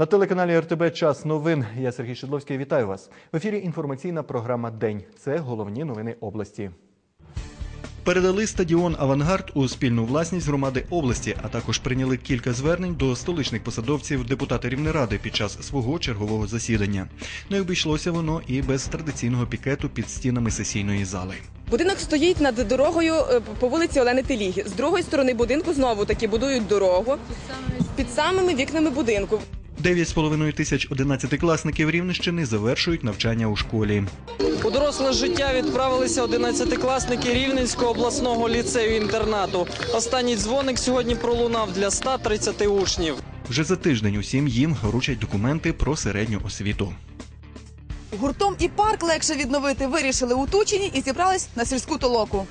На телеканалі РТБ Час новин. Я Сергій Шедловський. Вітаю вас. В ефірі інформаційна програма День. Це головні новини області. Передали стадіон Авангард у спільну власність громади області, а також прийняли кілька звернень до столичних посадовців депутати Рівнеради під час свого чергового засідання. Не обійшлося воно і без традиційного пікету під стінами сесійної зали. Будинок стоїть над дорогою е, по вулиці Олени Теліги. З другої сторони будинку знову таки будують дорогу під самими вікнами будинку. 9,5 тисяч одинадцятикласників Рівненщини завершують навчання у школі. У доросле життя відправилися 11-класники Рівненського обласного ліцею-інтернату. Останній дзвоник сьогодні пролунав для 130 учнів. Вже за тиждень усім їм вручать документи про середню освіту. Гуртом і парк легше відновити вирішили у Тучині і зібрались на сільську толоку.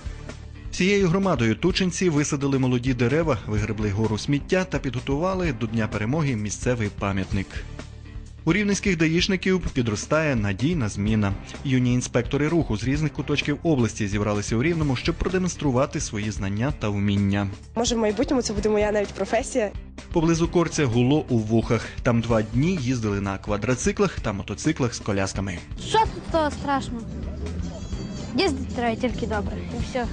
Всією громадою тучинці висадили молоді дерева, вигребли гору сміття та підготували до Дня перемоги місцевий пам'ятник. У рівненських даїшників підростає надійна зміна. Юні інспектори руху з різних куточків області зібралися у Рівному, щоб продемонструвати свої знання та вміння. Може, в майбутньому це буде моя навіть професія. Поблизу корця гуло у вухах. Там два дні їздили на квадроциклах та мотоциклах з колясками. Що тут того страшного? Їздити треба тільки добре. І все.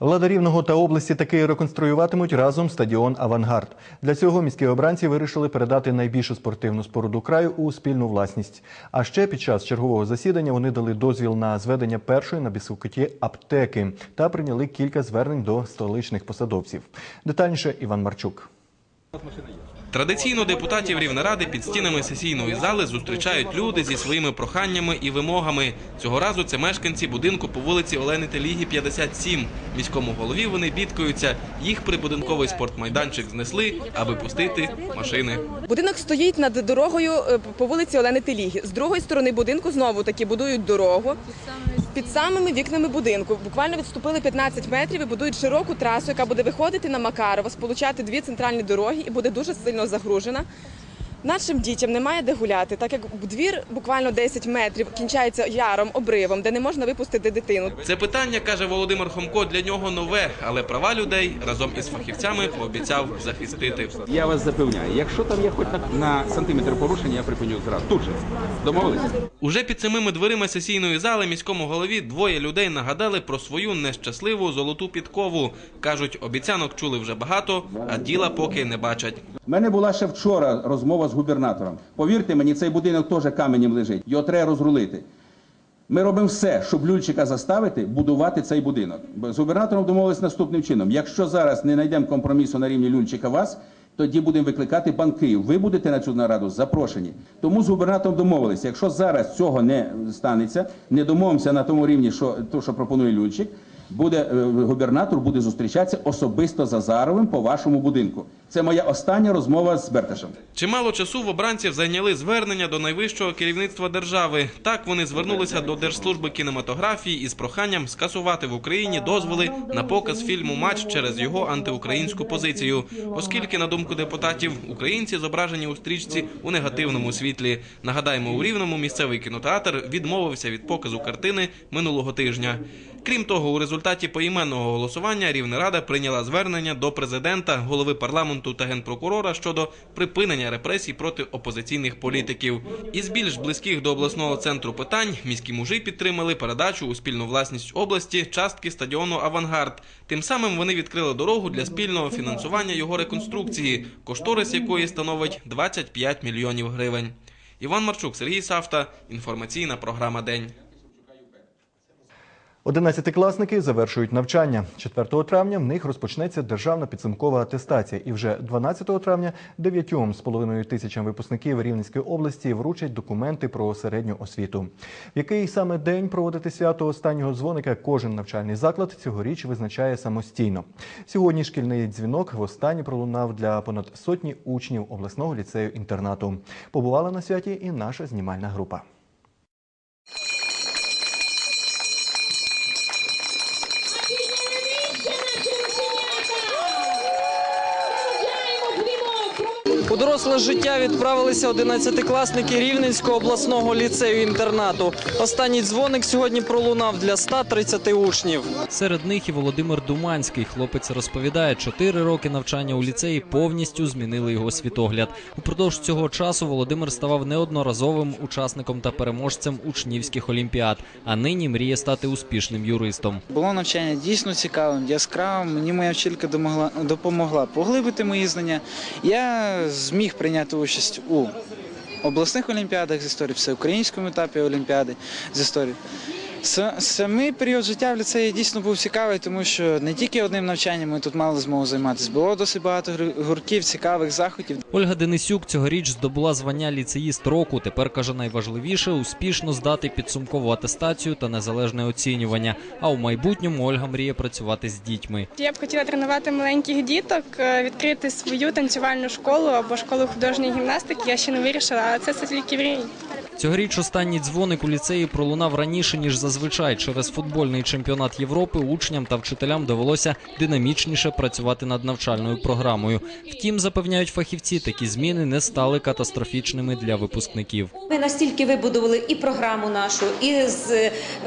Влада Рівного та області таки реконструюватимуть разом стадіон Авангард. Для цього міські обранці вирішили передати найбільшу спортивну споруду краю у спільну власність. А ще під час чергового засідання вони дали дозвіл на зведення першої на Бісукоті аптеки та прийняли кілька звернень до столичних посадовців. Детальніше Іван Марчук. Традиційно депутатів Рівнеради під стінами сесійної зали зустрічають люди зі своїми проханнями і вимогами. Цього разу це мешканці будинку по вулиці Олени Теліги, 57. Міському голові вони бідкаються. Їх прибудинковий спортмайданчик знесли, аби пустити машини. Будинок стоїть над дорогою е, по вулиці Олени Теліги. З другої сторони будинку знову таки будують дорогу під самими вікнами будинку. Буквально відступили 15 метрів і будують широку трасу, яка буде виходити на Макарова, сполучати дві центральні дороги і буде дуже сильно загружена. Нашим дітям немає де гуляти, так як двір буквально 10 метрів кінчається яром, обривом, де не можна випустити дитину. Це питання, каже Володимир Хомко, для нього нове, але права людей разом із фахівцями пообіцяв захистити. Я вас запевняю, якщо там є хоч на, на сантиметр порушення, я припиню зразу. Тут же. Домовились? Уже під самими дверима сесійної зали міському голові двоє людей нагадали про свою нещасливу золоту підкову. кажуть, обіцянок чули вже багато, а діла поки не бачать. У мене була ще вчора розмова з губернатором. Повірте мені, цей будинок теж каменем лежить. Його треба розрулити. Ми робимо все, щоб Люльчика заставити будувати цей будинок. З губернатором домовились наступним чином. Якщо зараз не знайдемо компромісу на рівні Люльчика вас, тоді будемо викликати банків. Ви будете на цю нараду запрошені. Тому з губернатором домовились. Якщо зараз цього не станеться, не домовимося на тому рівні, що то, що пропонує Люльчик, буде е, губернатор буде зустрічатися особисто з Азаровим по вашому будинку. Це моя остання розмова з Берташем. Чимало часу в обранців зайняли звернення до найвищого керівництва держави. Так вони звернулися до Держслужби кінематографії із проханням скасувати в Україні дозволи на показ фільму Матч через його антиукраїнську позицію, оскільки, на думку депутатів, українці зображені у стрічці у негативному світлі. Нагадаємо, у рівному місцевий кінотеатр відмовився від показу картини минулого тижня. Крім того, у результаті поіменного голосування Рівнерада прийняла звернення до президента, голови парламенту та генпрокурора щодо припинення репресій проти опозиційних політиків. Із більш близьких до обласного центру питань міські мужі підтримали передачу у спільну власність області частки стадіону Авангард. Тим самим вони відкрили дорогу для спільного фінансування його реконструкції, кошторис якої становить 25 мільйонів гривень. Іван Марчук, Сергій Савта. Інформаційна програма День. Одинадцятикласники завершують навчання. 4 травня в них розпочнеться державна підсумкова атестація. І вже 12 травня 9,5 тисячам випускників Рівненської області вручать документи про середню освіту. В який саме день проводити свято останнього дзвоника кожен навчальний заклад цьогоріч визначає самостійно. Сьогодні шкільний дзвінок востаннє пролунав для понад сотні учнів обласного ліцею інтернату. Побувала на святі і наша знімальна група. Доросле життя відправилися 11-класники Рівненського обласного ліцею-інтернату. Останній дзвоник сьогодні пролунав для 130 учнів. Серед них і Володимир Думанський. Хлопець розповідає, чотири роки навчання у ліцеї повністю змінили його світогляд. Упродовж цього часу Володимир ставав неодноразовим учасником та переможцем учнівських олімпіад, а нині мріє стати успішним юристом. Було навчання дійсно цікавим, яскравим. Мені моя вчителька домогла- допомогла поглибити мої знання. Я зміг прийняти участь у обласних олімпіадах з історії, всеукраїнському етапі олімпіади з історії. Самий період життя в ліцеї дійсно був цікавий, тому що не тільки одним навчанням ми тут мали змогу займатися. Було досить багато гуртків, цікавих заходів. Ольга Денисюк цьогоріч здобула звання ліцеїст року. Тепер каже, найважливіше успішно здати підсумкову атестацію та незалежне оцінювання. А у майбутньому Ольга мріє працювати з дітьми. Я б хотіла тренувати маленьких діток, е, відкрити свою танцювальну школу або школу художньої гімнастики. Я ще не вирішила, але це все тільки мрії. Цьогоріч останній дзвоник у ліцеї пролунав раніше ніж зазвичай. Через футбольний чемпіонат Європи учням та вчителям довелося динамічніше працювати над навчальною програмою. Втім, запевняють фахівці, такі зміни не стали катастрофічними для випускників. Ми настільки вибудували і програму нашу, і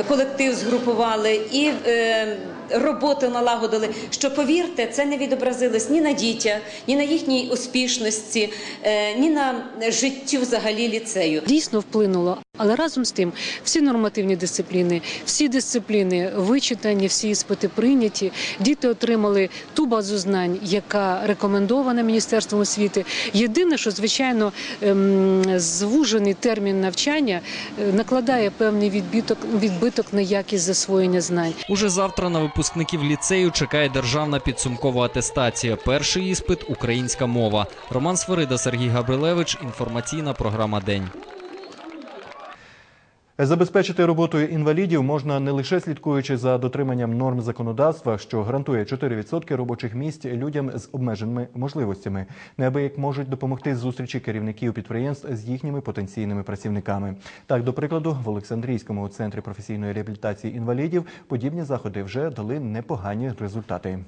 колектив згрупували, і е, роботу налагодили. Що повірте, це не відобразилось ні на дітях, ні на їхній успішності, е, ні на житті взагалі ліцею. дійсно вплинуло. Але разом з тим, всі нормативні дисципліни, всі дисципліни вичитані, всі іспити прийняті. Діти отримали ту базу знань, яка рекомендована Міністерством освіти. Єдине, що звичайно ем, звужений термін навчання е, накладає певний відбиток, відбиток на якість засвоєння знань. Уже завтра на випускників ліцею чекає державна підсумкова атестація. Перший іспит українська мова. Роман Свирида, Сергій Габрилевич. Інформаційна програма День. Забезпечити роботою інвалідів можна не лише слідкуючи за дотриманням норм законодавства, що гарантує 4% робочих місць людям з обмеженими можливостями. Неабияк можуть допомогти зустрічі керівників підприємств з їхніми потенційними працівниками. Так, до прикладу, в Олександрійському центрі професійної реабілітації інвалідів подібні заходи вже дали непогані результати.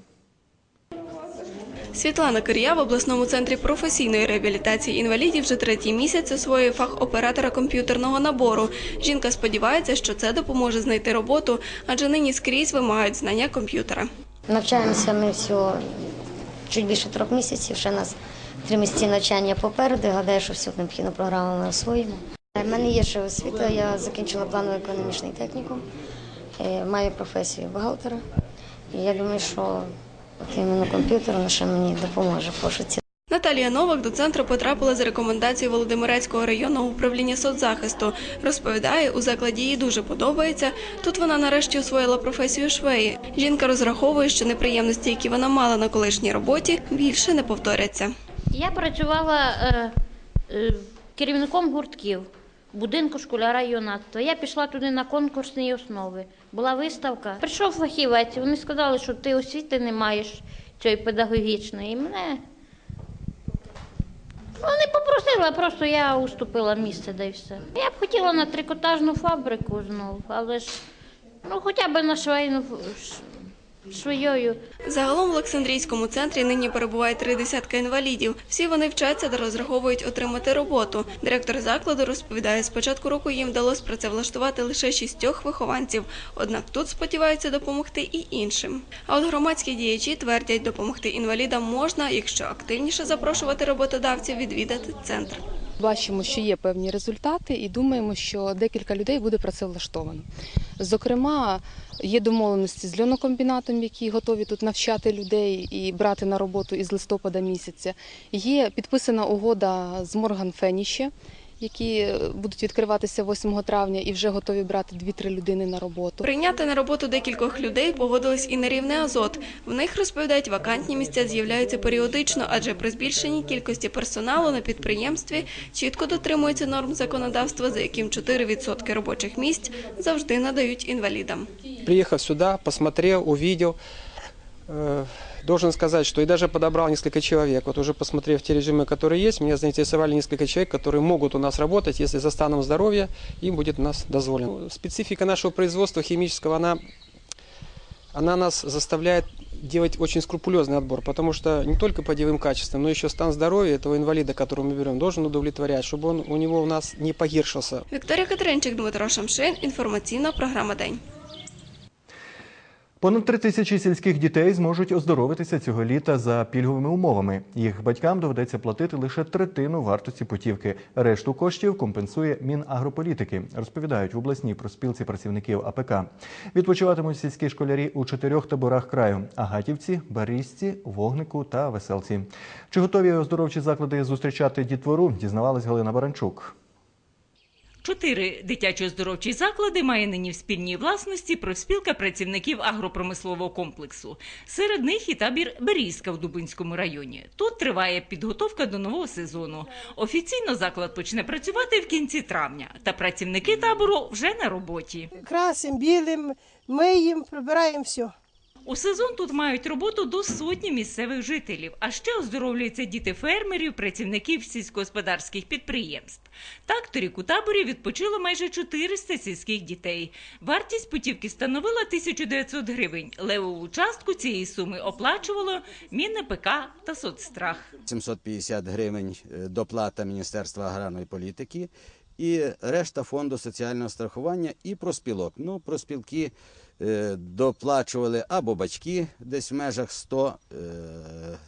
Світлана Кирія в обласному центрі професійної реабілітації інвалідів вже третій місяць освоює фах оператора комп'ютерного набору. Жінка сподівається, що це допоможе знайти роботу, адже нині скрізь вимагають знання комп'ютера. Навчаємося ми всього чуть більше трьох місяців. Ще нас три місяці навчання попереду. Гадаю, що всю необхідну програму ми освоїмо. У мене є ще освіта. Я закінчила планово-економічний технікум, е, маю професію бухгалтера. Я думаю, що іменно комп'ютер ще мені допоможе в пошуці Наталія Новак до центру потрапила за рекомендацією Володимирецького районного управління соцзахисту. Розповідає, у закладі їй дуже подобається. Тут вона нарешті освоїла професію швеї. Жінка розраховує, що неприємності, які вона мала на колишній роботі, більше не повторяться. Я працювала е, е, керівником гуртків будинку школяра юнацтва. Я пішла туди на конкурсній основі. Була виставка. Прийшов фахівець. Вони сказали, що ти освіти не маєш цієї педагогічної. І мене ну, не просто я уступила місце, да й все. Я б хотіла на трикотажну фабрику знову, але ж ну хоча б на швейну швеєю. Загалом в Олександрійському центрі нині перебуває три десятка інвалідів. Всі вони вчаться та розраховують отримати роботу. Директор закладу розповідає, з початку року їм вдалося працевлаштувати лише шістьох вихованців. Однак тут сподіваються допомогти і іншим. А от громадські діячі твердять, допомогти інвалідам можна, якщо активніше запрошувати роботодавців відвідати центр. Бачимо, що є певні результати, і думаємо, що декілька людей буде працевлаштовано. Зокрема, є домовленості з льонокомбінатом, які готові тут навчати людей і брати на роботу із листопада місяця. Є підписана угода з Морган Феніще, які е, будуть відкриватися 8 травня і вже готові брати 2-3 людини на роботу. Прийняти на роботу декількох людей погодились і на рівне Азот. В них розповідають, вакантні місця з'являються періодично, адже при збільшенні кількості персоналу на підприємстві чітко дотримуються норм законодавства, за яким 4% робочих місць завжди надають інвалідам. Приехав сюда, посмотрел, увидел. Э, Должен сказать, что и даже подобрал несколько человек. Вот уже посмотрев те режимы, которые есть, меня заинтересовали несколько человек, которые могут у нас работать, если за станом здоровья им будет у нас дозволено. Специфика нашего производства химического, она, она нас заставляет делать очень скрупулезный отбор, потому что не только по деловым качествам, но еще стан здоровья этого инвалида, которого мы берем, должен удовлетворять, чтобы он у него у нас не погиршился. Вікторія Катеринчик, Дмитро Шамшин. Інформаційна програма День. Понад три тисячі сільських дітей зможуть оздоровитися цього літа за пільговими умовами. Їх батькам доведеться платити лише третину вартості путівки. Решту коштів компенсує Мінагрополітики, розповідають в обласній проспілці працівників АПК. Відпочиватимуть сільські школярі у чотирьох таборах краю: Агатівці, Барісці, Вогнику та Веселці. Чи готові оздоровчі заклади зустрічати дітвору? Дізнавалась Галина Баранчук. Чотири дитячі оздоровчі заклади має нині в спільній власності профспілка працівників агропромислового комплексу. Серед них і табір Берізка в Дубинському районі. Тут триває підготовка до нового сезону. Офіційно заклад почне працювати в кінці травня, та працівники табору вже на роботі. красим, білим, миємо, прибираємо все. У сезон тут мають роботу до сотні місцевих жителів, а ще оздоровлюються діти фермерів, працівників сільськогосподарських підприємств. Так, торік у таборі відпочило майже 400 сільських дітей. Вартість путівки становила 1900 гривень. Левову частку цієї суми оплачувало МінПК та соцстрах. 750 гривень е, доплата Міністерства аграрної політики і решта фонду соціального страхування і проспілок. Ну, проспілки е, доплачували або батьки десь в межах 100, е,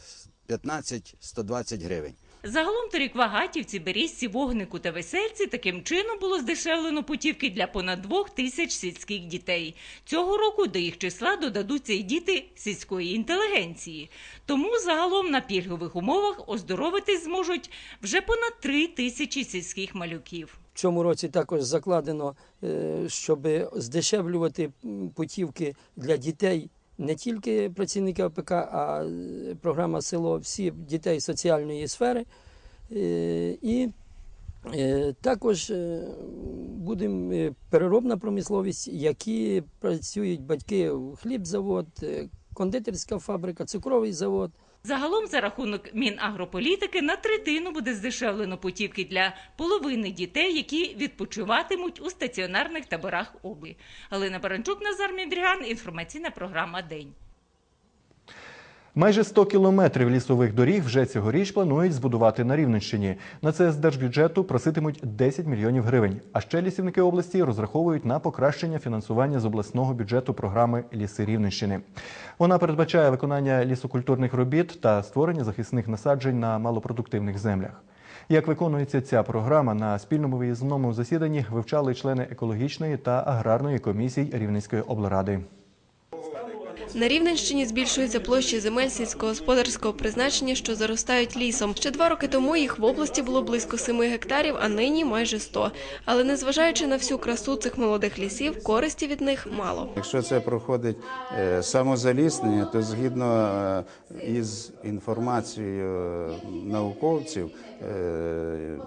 15-120 гривень. Загалом торік в Агатівці, Берізці, Вогнику та Весельці таким чином було здешевлено путівки для понад двох тисяч сільських дітей. Цього року до їх числа додадуться і діти сільської інтелігенції. Тому загалом на пільгових умовах оздоровитись зможуть вже понад три тисячі сільських малюків. В цьому році також закладено, щоб здешевлювати путівки для дітей не тільки працівники ОПК, а е, програма село всі дітей соціальної сфери. Е, І е, також буде переробна промисловість, які працюють батьки хлібзавод, кондитерська фабрика, цукровий завод. Загалом за рахунок Мінагрополітики на третину буде здешевлено путівки для половини дітей, які відпочиватимуть у стаціонарних таборах Оби. Галина Баранчук, Назар Мідріган, інформаційна програма День. Майже 100 кілометрів лісових доріг вже цьогоріч планують збудувати на Рівненщині. На це з держбюджету проситимуть 10 мільйонів гривень. А ще лісівники області розраховують на покращення фінансування з обласного бюджету програми Ліси Рівненщини. Вона передбачає виконання лісокультурних робіт та створення захисних насаджень на малопродуктивних землях. Як виконується ця програма на спільному виїзному засіданні вивчали члени екологічної та аграрної комісій Рівненської облради. На Рівненщині збільшуються площі земель сільськогосподарського призначення, що заростають лісом. Ще два роки тому їх в області було близько 7 гектарів, а нині майже 100. Але незважаючи на всю красу цих молодих лісів, користі від них мало. Якщо це проходить е, самозаліснення, то згідно е, із інформацією е, науковців,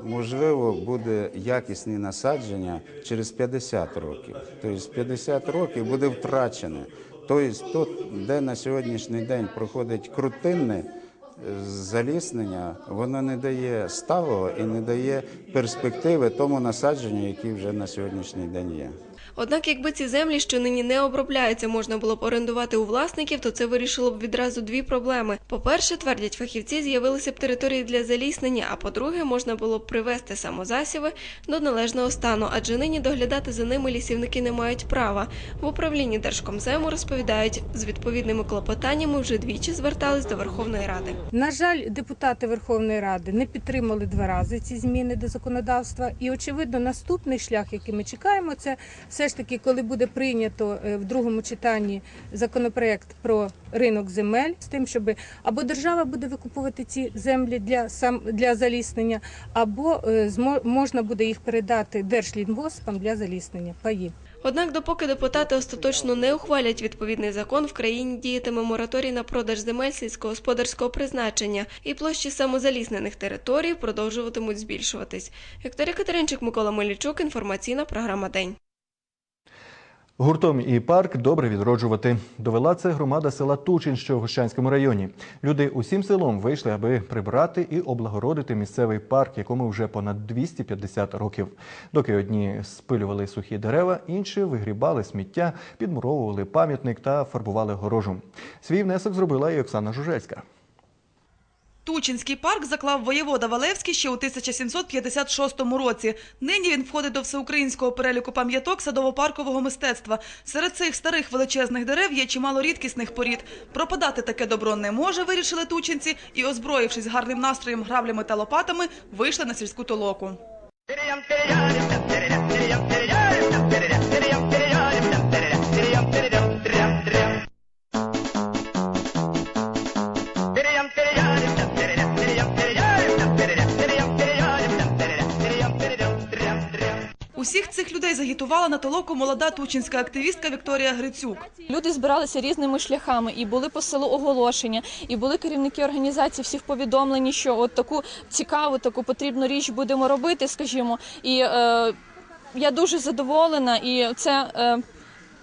можливо, буде якісні насадження через 50 років. Тобто 50 років буде втрачене. Тобто тут, де на сьогоднішній день проходить крутинне заліснення, воно не дає сталого і не дає перспективи тому насадженню, які вже на сьогоднішній день є. Однак, якби ці землі, що нині не обробляються, можна було б орендувати у власників, то це вирішило б відразу дві проблеми. По-перше, твердять фахівці, з'явилися б території для заліснення. А по-друге, можна було б привести самозасіви до належного стану, адже нині доглядати за ними лісівники не мають права. В управлінні Держкомзему розповідають, з відповідними клопотаннями вже двічі звертались до Верховної Ради. На жаль, депутати Верховної Ради не підтримали два рази ці зміни до законодавства. І очевидно, наступний шлях, який ми чекаємо, це все ж таки, коли буде прийнято е, в другому читанні законопроект про ринок земель, з тим, щоб або держава буде викупувати ці землі для сам для заліснення, або е, можна буде їх передати держлінгоспам для заліснення паїв. Однак, допоки депутати остаточно не ухвалять відповідний закон, в країні діятиме мораторій на продаж земель сільськогосподарського призначення, і площі самозаліснених територій продовжуватимуть збільшуватись. Вікторія Катеринчик, Микола Мельничук, інформаційна програма День. Гуртом і парк добре відроджувати. Довела це громада села Тучин, що в Гощанському районі. Люди усім селом вийшли, аби прибрати і облагородити місцевий парк, якому вже понад 250 років. Доки одні спилювали сухі дерева, інші вигрібали сміття, підмуровували пам'ятник та фарбували горожу. Свій внесок зробила і Оксана Жужельська. Тучинський парк заклав воєвода Валевський ще у 1756 році. Нині він входить до всеукраїнського переліку пам'яток садово-паркового мистецтва. Серед цих старих величезних дерев є чимало рідкісних порід. Пропадати таке добро не може, вирішили тучинці, і, озброївшись гарним настроєм, граблями та лопатами, вийшли на сільську толоку. Усіх цих людей загітувала на толоку молода тучинська активістка Вікторія Грицюк. Люди збиралися різними шляхами, і були по селу оголошення, і були керівники організації. всіх повідомлені, що от таку цікаву, таку потрібну річ будемо робити, скажімо. І е, я дуже задоволена, і це. Е,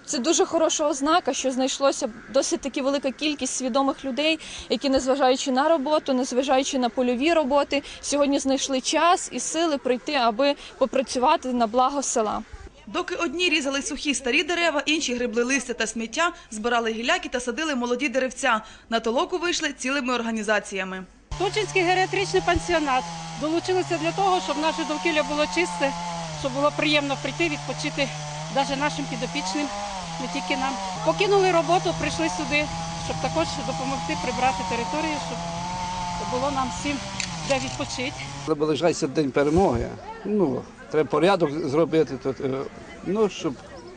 це дуже хороша ознака, що знайшлося досить таки велика кількість свідомих людей, які, незважаючи на роботу, незважаючи на польові роботи, сьогодні знайшли час і сили прийти, аби попрацювати на благо села. Доки одні різали сухі старі дерева, інші грибли листя та сміття, збирали гіляки та садили молоді деревця. На толоку вийшли цілими організаціями. Тучинський геріатричний пансіонат долучилися для того, щоб наше довкілля було чисте, щоб було приємно прийти, відпочити навіть нашим підопічним, не тільки нам. Покинули роботу, прийшли сюди, щоб також допомогти прибрати територію, щоб було нам всім де відпочити. Наближається день перемоги. Ну, треба порядок зробити тут, е, ну, щоб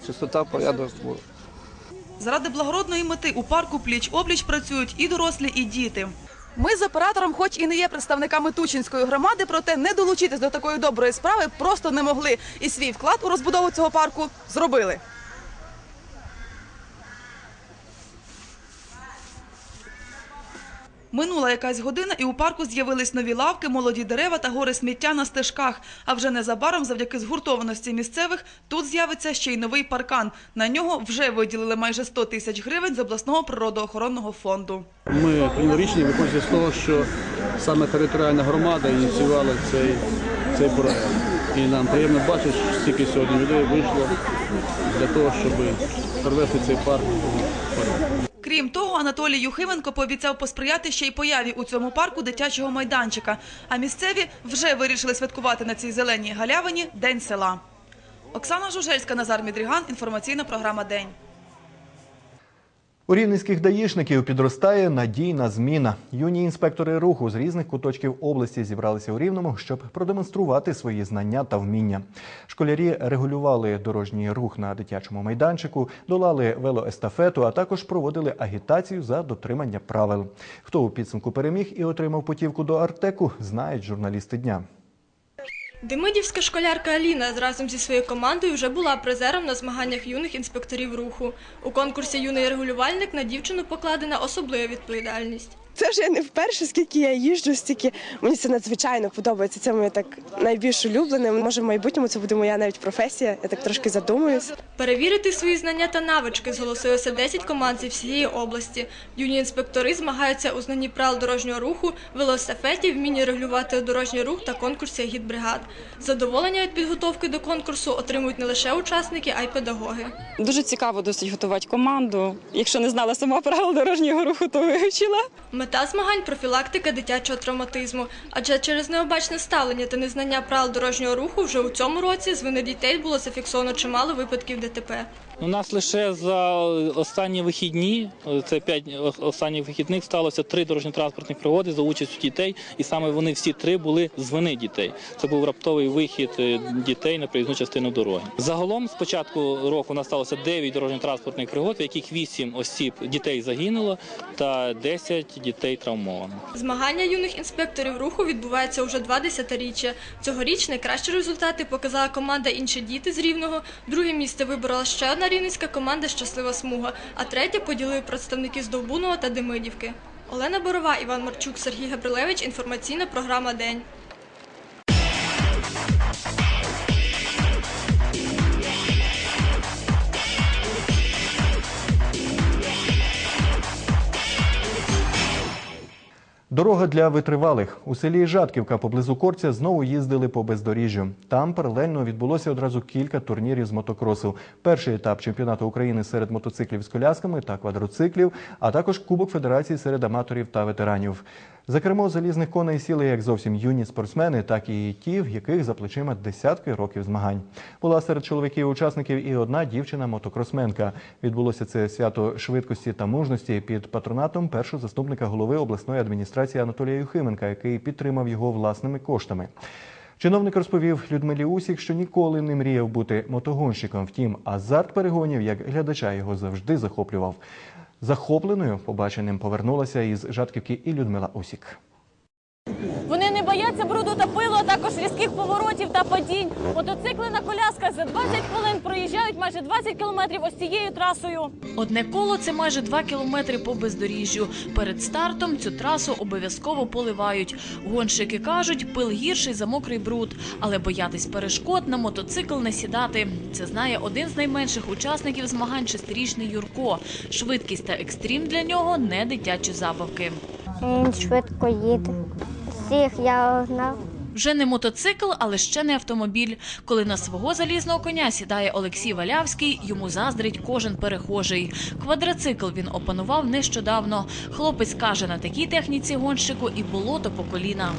чистота, порядок був. Заради благородної мети у парку пліч-обліч працюють і дорослі, і діти. Ми з оператором, хоч і не є представниками Тучинської громади, проте не долучитись до такої доброї справи просто не могли. І свій вклад у розбудову цього парку зробили. Минула якась година, і у парку з'явились нові лавки, молоді дерева та гори сміття на стежках. А вже незабаром, завдяки згуртованості місцевих, тут з'явиться ще й новий паркан. На нього вже виділили майже 100 тисяч гривень з обласного природоохоронного фонду. Ми прийняли рішення, виходячи з того, що саме територіальна громада ініціювала цей, цей проект. І нам приємно бачити, що стільки сьогодні людей вийшло для того, щоб привести цей парк. Крім того, Анатолій Юхименко пообіцяв посприяти ще й появі у цьому парку дитячого майданчика. А місцеві вже вирішили святкувати на цій зеленій галявині День села. Оксана Жужельська, Назар Мідріган. Інформаційна програма День. У рівненських даїшників підростає надійна зміна. Юні інспектори руху з різних куточків області зібралися у Рівному, щоб продемонструвати свої знання та вміння. Школярі регулювали дорожній рух на дитячому майданчику, долали велоестафету, а також проводили агітацію за дотримання правил. Хто у підсумку переміг і отримав путівку до Артеку, знають журналісти дня. Демидівська школярка Аліна разом зі своєю командою вже була призером на змаганнях юних інспекторів руху. У конкурсі Юний регулювальник на дівчину покладена особлива відповідальність. Це вже не вперше, скільки я їжджу, стільки мені це надзвичайно подобається. Це моє так найбільш улюблене. Може, в майбутньому це буде моя навіть професія. Я так трошки задумуюсь. Перевірити свої знання та навички зголосилося 10 команд зі всієї області. Юні інспектори змагаються у знанні правил дорожнього руху, велоестафеті, вмінні регулювати дорожній рух та конкурсі агітбригад. Задоволення від підготовки до конкурсу отримують не лише учасники, а й педагоги. Дуже цікаво досить готувати команду. Якщо не знала сама правил дорожнього руху, то вивчила. Мета змагань профілактика дитячого травматизму. Адже через необачне ставлення та незнання правил дорожнього руху вже у цьому році з вини дітей було зафіксовано чимало випадків ДТП. У нас лише за останні вихідні, це п'ять останніх вихідних, сталося три дорожньо-транспортних пригоди за участю дітей, і саме вони всі три були з вини дітей. Це був раптовий вихід е, дітей на проїзну частину дороги. Загалом з початку року у нас сталося 9 дорожньо-транспортних пригод, в яких 8 осіб дітей загинуло та 10 дітей травмовано. Змагання юних інспекторів руху відбувається уже два десятиріччя. Цьогоріч найкращі результати показала команда Інші діти з Рівного. Друге місце виборола ще одна рівненська команда Щаслива смуга, а третє поділили представники з Довбунова та Демидівки. Олена Борова, Іван Марчук, Сергій Габрилевич. Інформаційна програма День. Дорога для витривалих. У селі Жатківка поблизу Корця знову їздили по бездоріжжю. Там паралельно відбулося одразу кілька турнірів з мотокросу. Перший етап чемпіонату України серед мотоциклів з колясками та квадроциклів, а також Кубок Федерації серед аматорів та ветеранів. За кермо залізних коней сіли як зовсім юні спортсмени, так і ті, в яких за плечима десятки років змагань. Була серед чоловіків-учасників і одна дівчина-мотокросменка. Відбулося це свято швидкості та мужності під патронатом першого заступника голови обласної адміністрації Анатолія Юхименка, який підтримав його власними коштами. Чиновник розповів Людмилі Усік, що ніколи не мріяв бути мотогонщиком. Втім, азарт перегонів як глядача його завжди захоплював. Захопленою побаченим повернулася із Жатківки і Людмила Усік. Не бруду та пилу, а також різких поворотів та падінь. Мотоцикли на колясках за 20 хвилин проїжджають майже 20 кілометрів ось цією трасою. Одне коло це майже 2 кілометри по бездоріжжю. Перед стартом цю трасу обов'язково поливають. Гонщики кажуть, пил гірший за мокрий бруд, але боятись перешкод на мотоцикл не сідати. Це знає один з найменших учасників змагань шестирічний Юрко. Швидкість та екстрім для нього не дитячі забавки. Він швидко їде. Всіх я гнав. Вже не мотоцикл, але ще не автомобіль. Коли на свого залізного коня сідає Олексій Валявський, йому заздрить кожен перехожий. Квадроцикл він опанував нещодавно. Хлопець каже, на такій техніці гонщику і болото по коліна.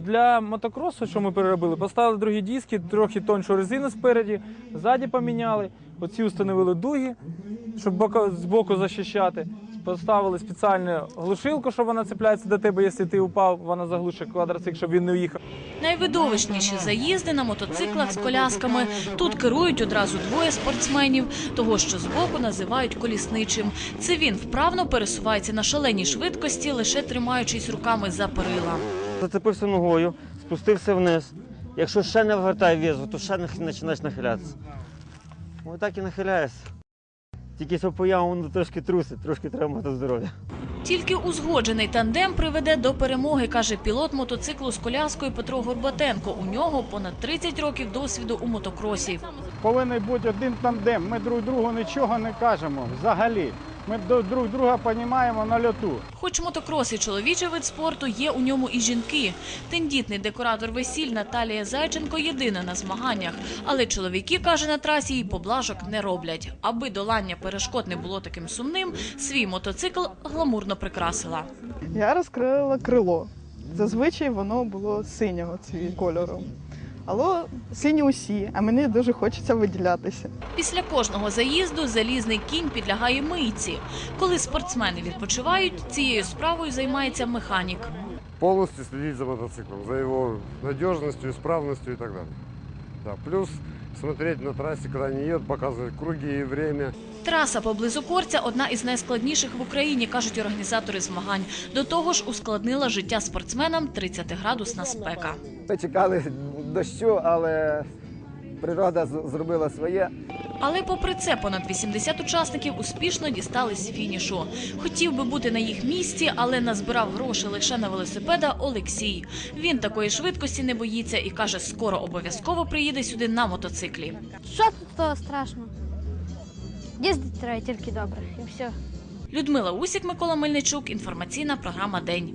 Для мотокросу, що ми переробили, поставили другі диски, трохи тоншу резину спереді, ззаді поміняли. Оці встановили дуги, щоб бока, з боку захищати. Поставили спеціальну глушилку, щоб вона цепляється до тебе, якщо ти упав, вона заглушить квадроцикл, щоб він не уїхав. Найвидовищніші заїзди на мотоциклах з колясками. Тут керують одразу двоє спортсменів, того, що збоку називають колісничим. Це він вправно пересувається на шаленій швидкості, лише тримаючись руками за перила. Зацепився ногою, спустився вниз. Якщо ще не вгортає в'язку, то ще починаєш нахилятися. Ось так і нахиляєшся. Тільки що появу воно трошки трусить, трошки треба мати здоров'я. Тільки узгоджений тандем приведе до перемоги, каже пілот мотоциклу з коляскою Петро Горбатенко. У нього понад 30 років досвіду у мотокросі. Повинен бути один тандем. Ми друг другу нічого не кажемо взагалі. Ми до- друг друга розуміємо на льоту. Хоч мотокрос і чоловічий вид спорту, є у ньому і жінки. Тендітний декоратор весіль Наталія Зайченко єдина на змаганнях. Але чоловіки, каже, на трасі їй поблажок не роблять. Аби долання перешкод не було таким сумним, свій мотоцикл гламурно прикрасила. Я розкрила крило. Зазвичай воно було синього кольору. Але сині усі, а мені дуже хочеться виділятися. Після кожного заїзду залізний кінь підлягає мийці. Коли спортсмени відпочивають, цією справою займається механік. полностью следить за мотоциклом, за его надежностью, исправностью и так далее. Да, плюс смотреть на трассе, когда они едут, показывать круги и время. Траса поблизу Корця – одна із найскладніших в Україні, кажуть організатори змагань. До того ж, ускладнила життя спортсменам 30-градусна спека. Ми чекали дощу, але природа з- зробила своє. Але попри це, понад 80 учасників успішно дістались фінішу. Хотів би бути на їх місці, але назбирав гроші лише на велосипеда Олексій. Він такої швидкості не боїться і каже, скоро обов'язково приїде сюди на мотоциклі. Що тут того страшного? Їздити треба тільки добре, і все. Людмила Усік, Микола Мельничук. Інформаційна програма День.